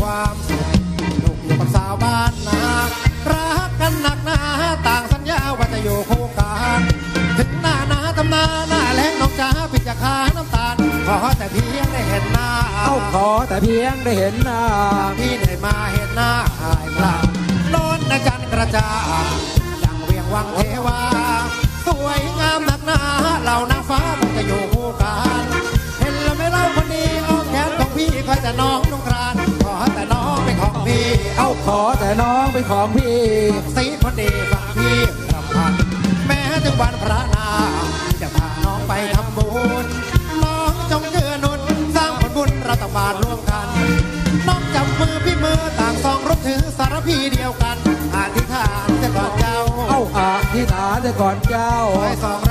ความสุขลูกอยู่กับสาวบ้านนารักกันหนักหนาต่างสัญญาว่าจะอยู่คู่กันถึงหน้าหนาตำนาหน้าแรงน้องจ้าปิดจะคาน้ำตาลขอแต่เพียงได้เห็นหน้าเอาขอแต่เพียงได้เห็นหน้าพี่ได้มาเห็นหน้าหายปลาล้นนะจันกระจาดังเวียงวังเทวาสวยงามหนักหนาเหล่านางฟ้ามัจะอยู่ ขอแต่น้องเป็นของพี่สีคนดีฝากพี่รำพันแม้ถึงวันพระนาจะพาน้องไปทำบุญ น้องจงเกื้อหนุนสร้างผลบุญรัตบาลร่วมกัน น้องจับมือพี่มือต่างสองรบถือสารพีเดียวกันอธิษฐานจะก่อนเจ้า เอ้าอาที่ฐานจะก่อนเจ้าขอให้สอง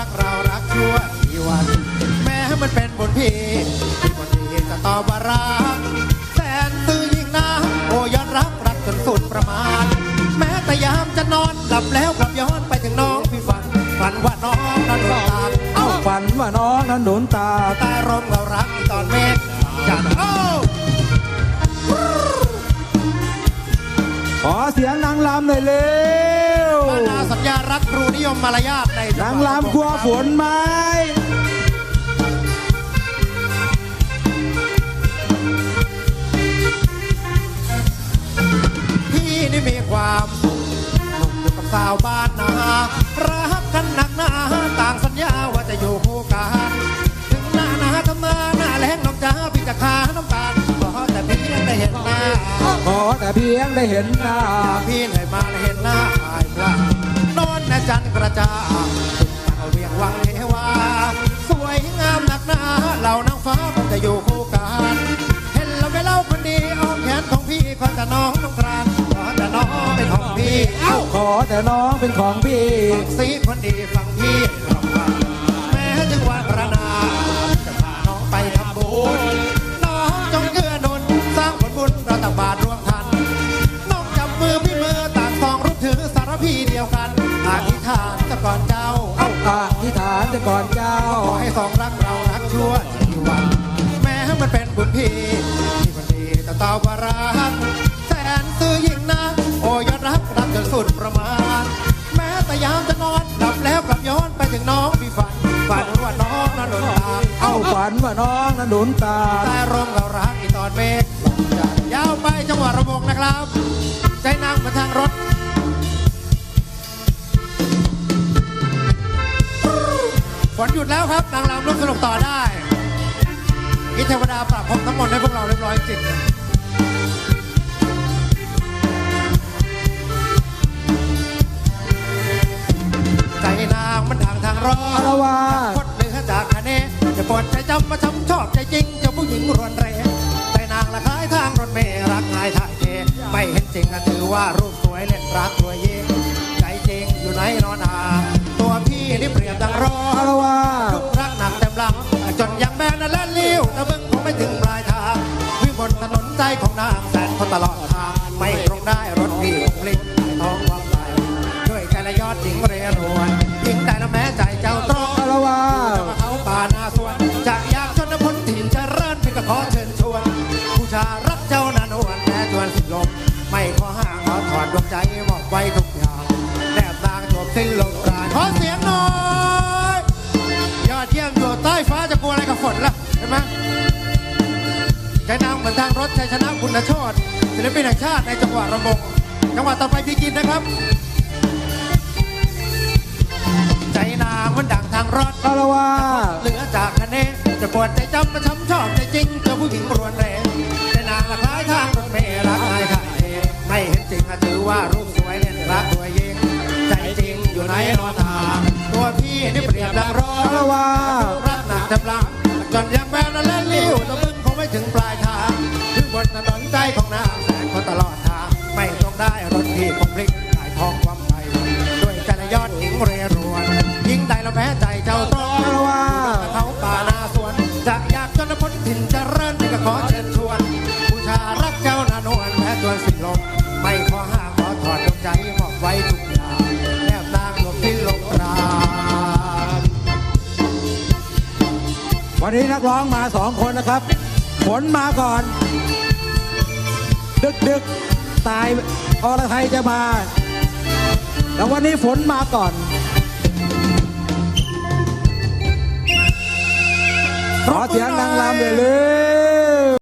อนหลับแล้วกลับย้อนไปถึงน้องพี่ฝัน ฝันว่าน้องนั้นตาเอ้าฝันว่าน้องนั้นหนุนตาแต่รมเรารักตอนเมฆจันโอ้ขอเสียงนางลำหน่อยเร็วมานาสัญญารักครูนิยมมารยาทในนางลำกลัวฝนไหม สาวบ้านนารักกันหนักหนาต่างสัญญาว่าจะอยู่คู่กันถึงหน้าหนาทำนาหน้าแล้งน้องจ้าพี่จะขาน้ำตาลขอแต่เพี่ได้เห็นหน้าขอแต่เพียงได้เห็นหน้าพี่ได้มาได้เห็นหน้าอายพลานอนนะจันทร์กระจ่างเอาเวียงวังเทวาสวยงามหนักหนาเหล่านางฟ้ามันจะอยู่คู่ แต่น้องเป็นของพี่สีคนดีฟังพี่แม้ถึงวันพระนาจะพาน้องไปทำบุญน้องจงเกื้อหนุนสร้างผลบุญเราตักบาตรร่วมกัน น้องจับมือพี่มือต่างสองรูปถือสารพีเดียวกันอธิษฐานจะก่อนเจ้าเอ้าอธิษฐานจะก่อนเจ้าขอให้สองรักเรารักชั่วชีวัน แม้มันเป็นบุญพี่ที่มันดีแต่ตอบว่ารัก นว่าน้องนั้นหนุนตาแต่ร่มเรารักอีตอนเมฆลงจันทร์ยาวไปจังหวัดระวงนะครับ ใจนั่งมาทางรถฝนหยุดแล้วครับนางรำร่วมสนุกต่อได้อิเทวดาปรับพรมน้ำมนต์ให้พวกเราเรียบร้อยจริงเลยใจนางมันทางทางรอคารวะพดเหลือจากคะเนจะปวดใจำมาช้ำชอบใจจริงเจ้าผู้หญิงรวนเรใจนางละคล้ายทางรถเมล์รักง่ายถ่ายเทไม่เห็นจริงถือว่ารูปสวยเล่นรักรวยยิงใจจริงอยู่ไหนนอนอาตัวพี่นี่เปรียบดังรอคารวะทุกรักหนักเต็มหลังจนยังแบนนั่นและเลิ้ยวแต่มึงคงไม่ถึงปลายทางวิ่งบนถนนใจของนางแสนคนตลอด อเชิญชวน ผู้ชารักเจ้านานวนแม้จวนสิ้นลม ไม่ขอห่างขอถอดดวงใจมอบไว้ทุกอย่างแนบนางจบสิ้นลงกรานขอเสียงหน่อยยอดเยี่ยมอยู่ใต้ฟ้าจะกลัวอะไรกับฝนล่ะเห็นไหมใจนางเหมือนทางรถชัยชนะคุณโชตศิลปินแห่งชาติในจังหวัดระบงจังหวัดต่อไปพี่กินนะครับ ใจนางเหมันดังทางรถคารวะเหลือจาก ปวดใจจำมาช้ำชอบใจจริงเจอผู้หญิงรวนแรงแต่นางละคล้ายทางรถเมล์รักง่ายถ่ายไม่เห็นจริงถือว่ารูปสวยเล่นรักตัวเองใจจริงอยู่ในนอนทางตัวพี่นี่เปรียบดังรถคารวะรักหนักจำลังจนยังแบนและเลี้ยวต่มึงคงไม่ถึงปลายทางถึงบนถนนใจของนางแสนคนตลอดทางไม่ต้องได้รถที่คงพลิกหายทองควาารักเจ้านานวลแม้จวนสิ้นลมไม่ขอห้ามขอถอดดวงใจมอบไว้ทุกอย่างแนบนาหลบที่ลงราวันนี้นักร้องมาสองคนนะครับฝนมาก่อน ดึกดึกตายอรไทยจะมาแต่วันนี้ฝนมาก่อนขอเสียงดังลำเลย